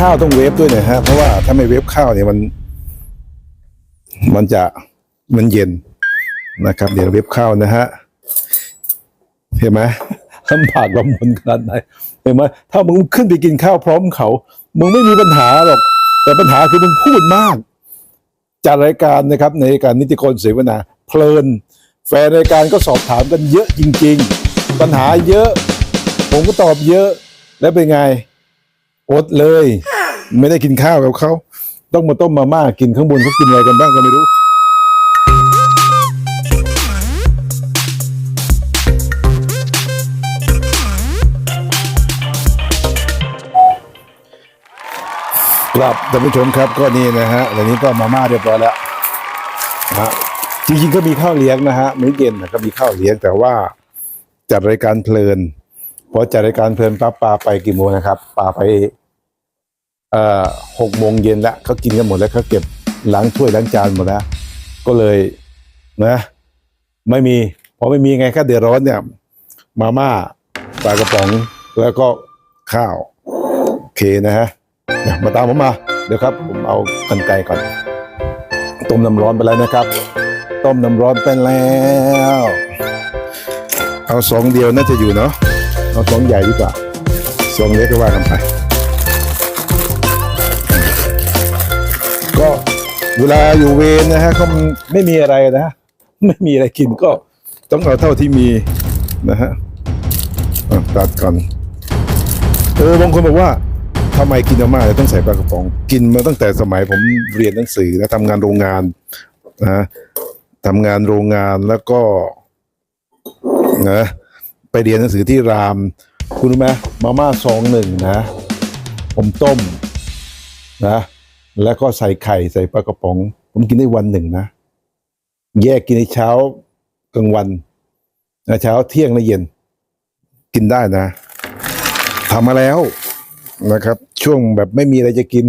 ข้าวต้องเวฟด้วยนะฮะเพราะว่าถ้าไม่เวฟข้าวเนี่ยมัน มันจะมันเย็นนะครับ เดี๋ยวเวฟข้าวนะฮะเห็นไหมลำบากลำบนขนาดไหนเห็นไหมถ้ามึงขึ้นไปกินข้าวพร้อมเขา มึงไม่มีปัญหาหรอก แต่ปัญหาคือมึงพูดมากจัดรายการนะครับในการนิติกรเสวนาเพลิน แฟนรายการก็สอบถามกันเยอะจริง ๆ ปัญหาเยอะ ผมก็ตอบเยอะแล้วเป็นไงอดเลย ไม่ได้กินข้าวกับเขาต้องมาต้มมาม่ากินข้างบนเขากินอะไรกันบ้างก็ไม่รู้ครับท่านผู้ชมครับก็นี่นะฮะวันนี้ก็มาม่าเรียบร้อยแล้วฮะจริงๆก็มีข้าวเลี้ยงนะฮะมื้อเย็นก็มีข้าวเลี้ยงแต่ว่าจัดรายการเพลินพอจัดรายการเพลินปั๊บปลาไปกี่โมงนะครับปลาไป หกโมงเย็นแล้วเขากินกันหมดแล้วเขาเก็บล้างถ้วยล้างจานหมดแล้วก็เลยนะไม่มีพอไม่มีไงค่เดือดร้อนเนี่ย มาม่าปลากระป๋องแล้วก็ข้าวโอเคนะฮะมาตามผมมาเดี๋ยวครับ ผมเอากันไกลก่อน ต้มน้ำร้อนไปแล้วนะครับ ต้มน้ำร้อนไปแล้ว เอาสองเดียวน่าจะอยู่เนาะเอาสองใหญ่ดีกว่าสองเล็กก็ว่ากันไป เวลาอยู่เวรนะฮะเขาไม่มีอะไรนะฮะไม่มีอะไรกินก็ต้องเอาเท่าที่มีนะฮะอะตัดก่อนเออบางคนบอกว่าทำไมกินมาม่าต้องใส่ปลากระป๋อง กินมาตั้งแต่สมัยผมเรียนหนังสือนะทำงานโรงงานนะทำงานโรงงานแล้วก็นะไปเรียนหนังสือที่ราม คุณรู้ไหมมาม่าซองหนึ่งนะ ผมต้มนะ แล้วก็ใส่ไข่ใส่ปลากระป๋อง ผมกินได้วันหนึ่งนะ แยกกินในเช้ากลางวันนเช้าเที่ยงและเย็น กินได้นะทำมาแล้วนะครับ ช่วงแบบไม่มีอะไรจะกิน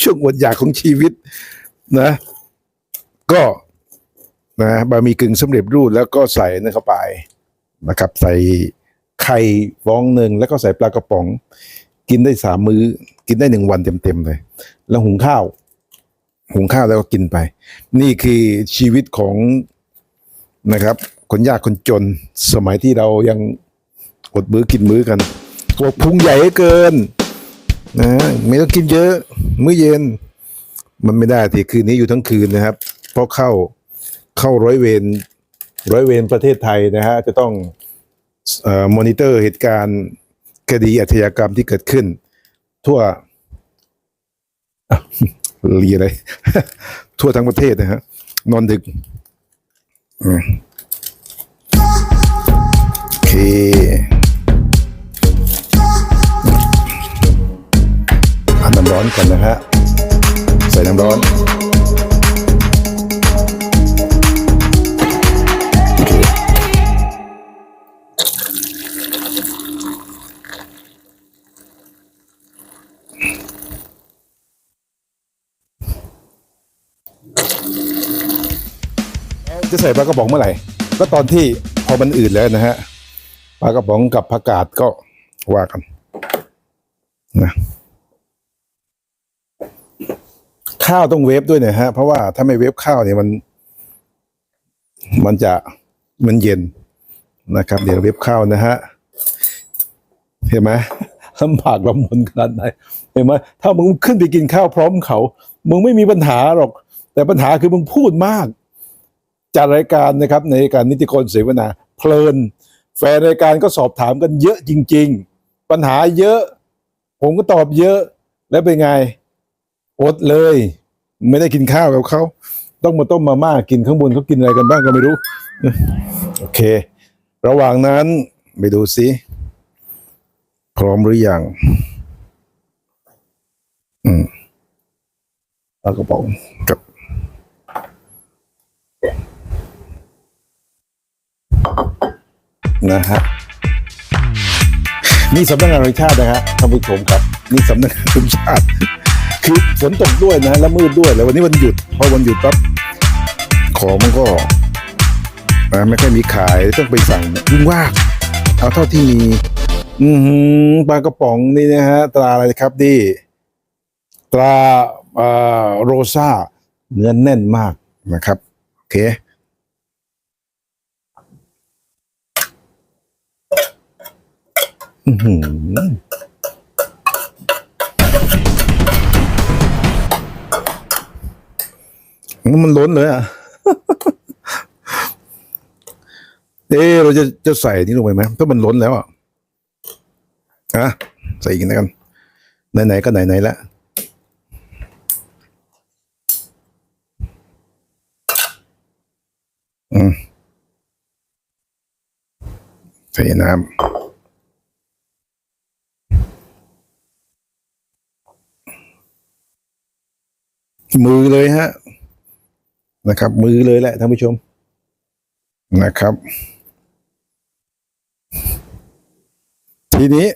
ช่วงอดอยากของชีวิตนะ ก็นะบะหมี่กึ่งสำเร็จรูปแล้วก็ใส่นั่นเข้าไปนะครับ ใส่ไข่ฟองหนึ่งแล้วก็ใส่ปลากระป๋อง กินได้สามมื้อ กินได้หนึ่งวันเต็มๆเลย แล้วหุงข้าว หุงข้าวแล้วก็กินไป นี่คือชีวิตของนะครับ คนยากคนจน สมัยที่เรายังอดมื้อกินมื้อกันบอกพุงใหญ่เกินนะไม่ต้องกินเยอะ มื้อเย็น มันไม่ได้ทีคืนนี้อยู่ทั้งคืนนะครับ เพราะเข้าเข้าร้อยเวรร้อยเวรประเทศไทยนะฮะจะต้องเอ่อมอนิเตอร์เหตุการณ์ คดีอาชญากรรมที่เกิดขึ้น ทั่วเรียอะไร ทั่วทั้งประเทศนะฮะนอนดึกโอเคอาน้ำร้อนก่อนนะฮะใส่น้ำร้อน จะใส่ปลากระป๋องเมื่อไหร่ ก็ตอนที่พอมันอืดแล้วนะฮะปลากระป๋องกับผักกาดก็ว่ากันนะข้าวต้องเวฟด้วยนะฮะ เพราะว่าถ้าไม่เวฟข้าวเนี่ยมัน มันจะมันเย็นนะครับ เดี๋ยวเวฟข้าวนะฮะเห็นไหมลำบากลำบนขนาดไหนเห็นไหมถ้ามึงขึ้นไปกินข้าวพร้อมเขา มึงไม่มีปัญหาหรอก แต่ปัญหาคือมึงพูดมาก จัดรายการนะครับในการนิติกรเสวนาเพลิน แฟนรายการก็สอบถามกันเยอะจริง ๆ ปัญหาเยอะ ผมก็ตอบเยอะแล้วเป็นไงอดเลย ไม่ได้กินข้าวกับเขาต้องมาต้มมาม่ากินข้างบนเขากินอะไรกันบ้างก็ไม่รู้ โอเค ระหว่างนั้นไปดูสิพร้อมหรือยัง อืมปลากระป๋องกับ นะฮะนี่สำนักงานวจแห่งชาตินะฮะท่านผู้ชมครับ นี่สำนักงานวจแห่งชาติ คือฝนตกด้วยนะแล้วมืดด้วยแล้ววันนี้วันหยุดพอวันหยุดปั๊บของมันก็ไม่ค่อยมีขายต้องไปสั่งยุ่งว่าเอาเท่าที่มีอืปลากระป๋องนี่นะฮะตราอะไรครับดิตราโรซาเนื้อแน่นมากนะครับ โอเค อือหือมันล้นเลยอะ เอ๊เราจะจะใส่นี่ลงไปไหมถ้ามันล้นแล้วอะอะใส่อีกนะกัน ไหนๆก็ไหนๆแล้วอืมใส่น้ำ มือเลยฮะนะครับ มือเลยแหละท่านผู้ชมนะครับ ทีนี้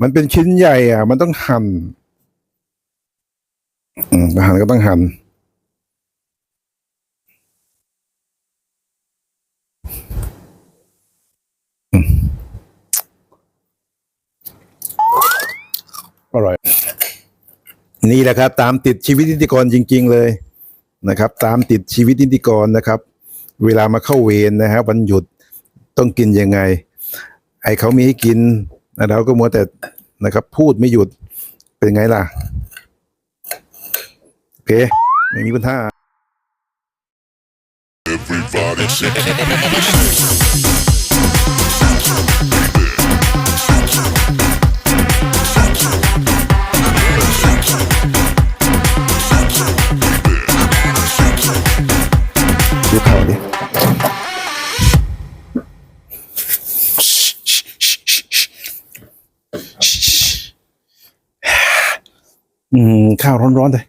มันเป็นชิ้นใหญ่อะ มันต้องหั่นอืมหั่นก็ต้องหั่นอร่อย นี่แหละครับ ตามติดชีวิตนิติกรจริง ๆ เลยนะครับ ตามติดชีวิตนิติกรนะครับ เวลามาเข้าเวรนะฮะวันหยุดต้องกินยังไง ไอเขามีให้กินเราก็มัวแต่นะครับ พูดไม่หยุดเป็นไงล่ะโอเคไม่มีปัญหา Everybody ข้าวร้อนๆเลย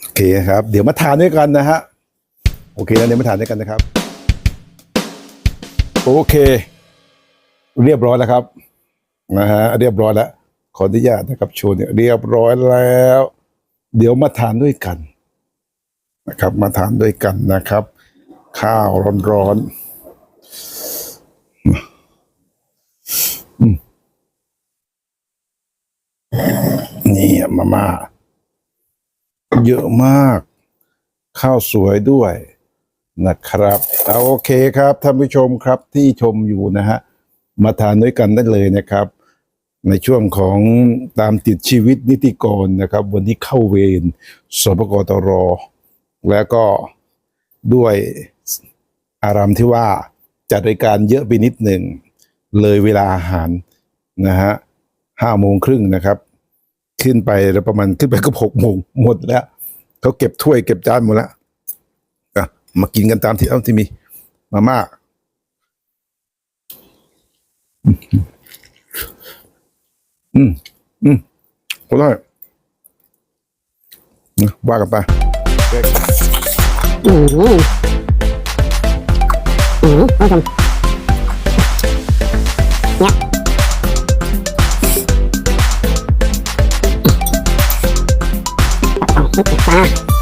โอเคครับ เดี๋ยวมาทานด้วยกันนะฮะ โอเคแล้วเดี๋ยวมาทานด้วยกันนะครับ โอเค เรียบร้อยแล้วครับนะฮะเรียบร้อยแล้ว ขออนุญาตนะครับโชว์เนี่ยเรียบร้อยแล้ว เดี๋ยวมาทานด้วยกัน นะครับ มาทานด้วยกันนะครับ ข้าวร้อนๆอืม นี่มาม่าเยอะมาก ข้าวสวยด้วยนะครับเอาโอเคครับท่านผู้ชมครับที่ชมอยู่นะฮะมาทานด้วยกันได้เลยนะครับ ในช่วงของตามติดชีวิตนิติกรนะครับ วันนี้เข้าเวรสปกตร แล้วก็ด้วยอารามที่ว่าจัดรายการเยอะไปนิดหนึ่ง เลยเวลาอาหารนะฮะ ห้าโมงครึ่งนะครับ ขึ้นไปแล้วประมาณขึ้นไปก็หกโมงหมดแล้วเขาเก็บถ้วยเก็บจานหมดแล้วมากินกันตามที่เอาที่มี มาม่าอืม อืมก็ได้ว่ากันไปอืมอืมท่านผู้ชมเนี่ Mm-hmm.